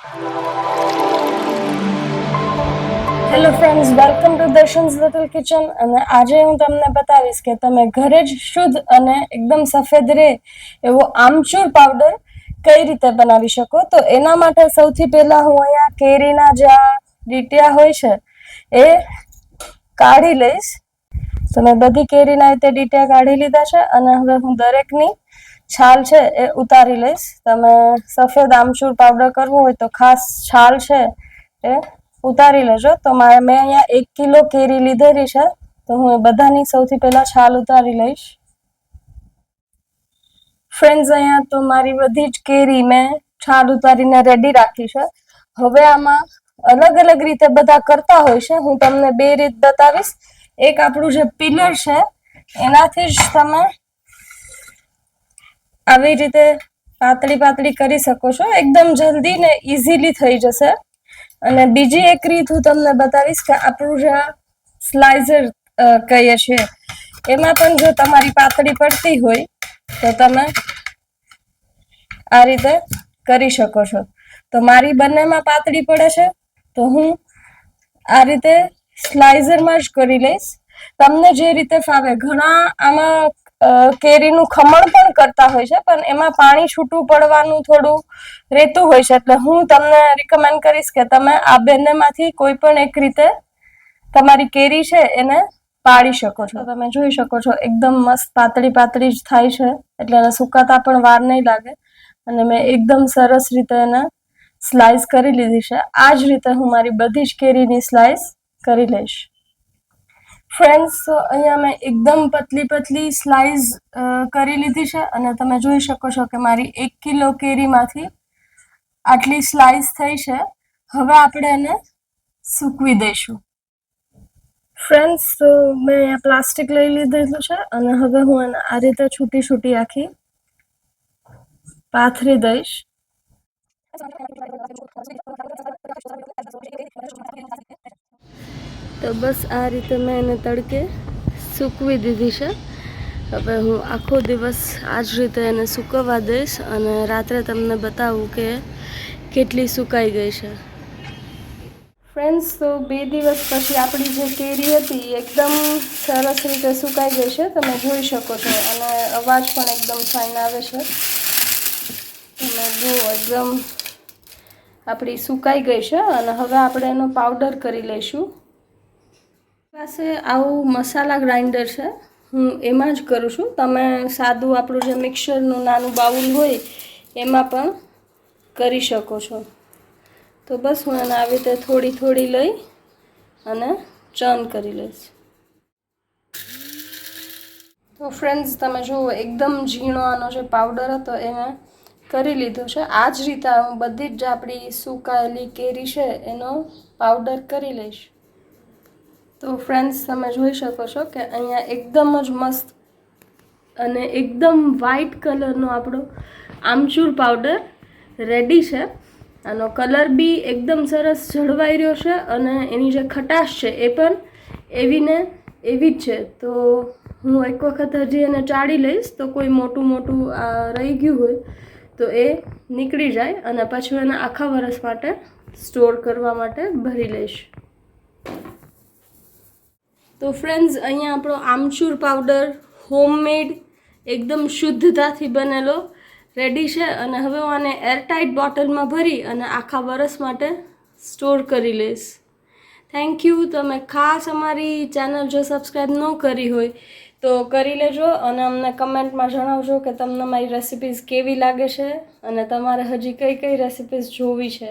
Hello friends welcome to Darshan's little kitchen અને આજે હું તમને બતાવીશ કે તમે ઘરે જ શુદ્ધ અને એકદમ સફેદ રહે એવો આમચૂર પાવડર કઈ રીતે બનાવી શકો? તો એના માટે સૌથી પહેલા હું અહીંયા કેરીના જે આ ડીટિયા હોય છે એ કાઢી લઈશ. તો મેં બધી કેરીના રીતે ડીટિયા કાઢી લીધા છે અને હવે હું દરેકની છાલ છે એ ઉતારી લઈશ. તમે સફેદ આમચૂર પાવડર કરવું હોય તો ખાસ છાલ છે એ ઉતારી લેજો. તો મારે મેં અહીંયા એક કિલો કેરી લીધેલી છે. તો હું એ બધાની સૌથી પહેલાં છાલ ઉતારી લઈશ. ફ્રેન્ડ્સ અહીંયા તો મારી બધી જ કેરી મેં છાલ ઉતારીને રેડી રાખી છે. હવે આમાં અલગ અલગ રીતે બધા કરતા હોય છે. હું તમને બે રીત બતાવીશ. એક આપણું જે પિલર છે, એનાથી જ તમે આવી રીતે પાતળી પાતળી કરી શકો છો. એકદમ જલ્દી ને ઇઝીલી થઈ જશે. અને બીજી એક રીત હું તમને બતાવીશ કે આપણું જે સ્લાઇઝર કહીએ છીએ, એમાં પણ જો તમારી પાતળી પડતી હોય, તો તમે આ રીતે કરી શકો છો. તો મારી બંનેમાં પાતળી પડે છે, તો હું આ રીતે સ્લાઇઝરમાં જ કરી લઈશ. તમને જે રીતે ફાવે. ઘણા આમાં કેરીનું ખમણ પણ કરતા હોય છે, પણ એમાં પાણી છૂટું પડવાનું થોડું રહેતું હોય છે. એટલે હું તમને રિકમેન્ડ કરીશ કે તમે આ બંનેમાંથી કોઈ પણ એક રીતે તમારી કેરી છે એને પાડી શકો છો. તમે જોઈ શકો છો, એકદમ મસ્ત પાતળી પાતળી જ થાય છે. એટલે એને સુકાતા પણ વાર નહીં લાગે. અને મેં એકદમ સરસ રીતે એને સ્લાઇસ કરી લીધી છે. આ જ રીતે હું મારી બધી જ કેરીની સ્લાઇસ કરી લઈશ. ફ્રેન્ડ્સ અહીંયા મેં એકદમ પતલી પતલી સ્લાઇસ કરી લીધી છે અને તમે જોઈ શકો છો કે મારી એક કિલો કેરીમાંથી આટલી સ્લાઇસ થઈ છે. હવે આપણે એને સૂકવી દઈશું. ફ્રેન્ડ્સ મેં અહીંયા પ્લાસ્ટિક લઈ લીધેલું છે અને હવે હું એને આ રીતે છૂટી છૂટી આખી પાથરી દઈશ. તો બસ આ રીતે મેં એને તડકે સૂકવી દીધી છે. હવે હું આખો દિવસ આ જ રીતે એને સૂકવવા દઈશ અને રાત્રે તમને બતાવું કે કેટલી સુકાઈ ગઈ છે. ફ્રેન્ડ્સ તો બે દિવસ પછી આપણી જે કેરી હતી એકદમ સરસ રીતે સુકાઈ ગઈ છે. તમે જોઈ શકો છો અને અવાજ પણ એકદમ ફાઇન આવે છે. તમે જો એકદમ આપણી સુકાઈ ગઈ છે અને હવે આપણે એનો પાવડર કરી લઈશું. પાસે આવું મસાલા ગ્રાઇન્ડર છે, હું એમાં જ કરું છું. તમે સાદું આપણું જે મિક્સરનું નાનું બાઉલ હોય, એમાં પણ કરી શકો છો. તો બસ હું એને આવી રીતે થોડી થોડી લઈ અને ચર્ન કરી લઈશ. તો ફ્રેન્ડ્સ તમે જુઓ, એકદમ ઝીણો આનો જે પાવડર હતો એને કરી લીધો છે. આ જ રીતે હું બધી જ આપણી સુકાયેલી કેરી છે, એનો પાવડર કરી લઈશ. તો ફ્રેન્ડ્સ તમે જોઈ શકો છો કે અહીંયા એકદમ જ મસ્ત અને એકદમ વ્હાઈટ કલરનો આપણો આમચૂર પાવડર રેડી છે. આનો કલર બી એકદમ સરસ જળવાઈ રહ્યો છે અને એની જે ખટાશ છે એ પણ એવી ને એવી જ છે. તો હું એક વખત હજી એને ચાળી લઈશ તો કોઈ મોટું મોટું આ રહી ગયું હોય તો એ નીકળી જાય અને પછી એને આખા વરસ માટે સ્ટોર કરવા માટે ભરી લઈશ. તો ફ્રેન્ડ્સ અહીંયા આપણો આમચૂર પાવડર હોમમેડ એકદમ શુદ્ધતાથી બનેલો રેડી છે. અને હવે હું આને એરટાઇટ બોટલમાં ભરી અને આખા વરસ માટે સ્ટોર કરી લઈશ. થેન્ક યુ તમે ખાસ અમારી ચેનલ જો સબસ્ક્રાઈબ ન કરી હોય, તો કરી લેજો અને અમને કમેન્ટમાં જણાવજો કે તમને મારી રેસિપીઝ કેવી લાગે છે અને તમારે હજી કઈ કઈ રેસિપીઝ જોવી છે.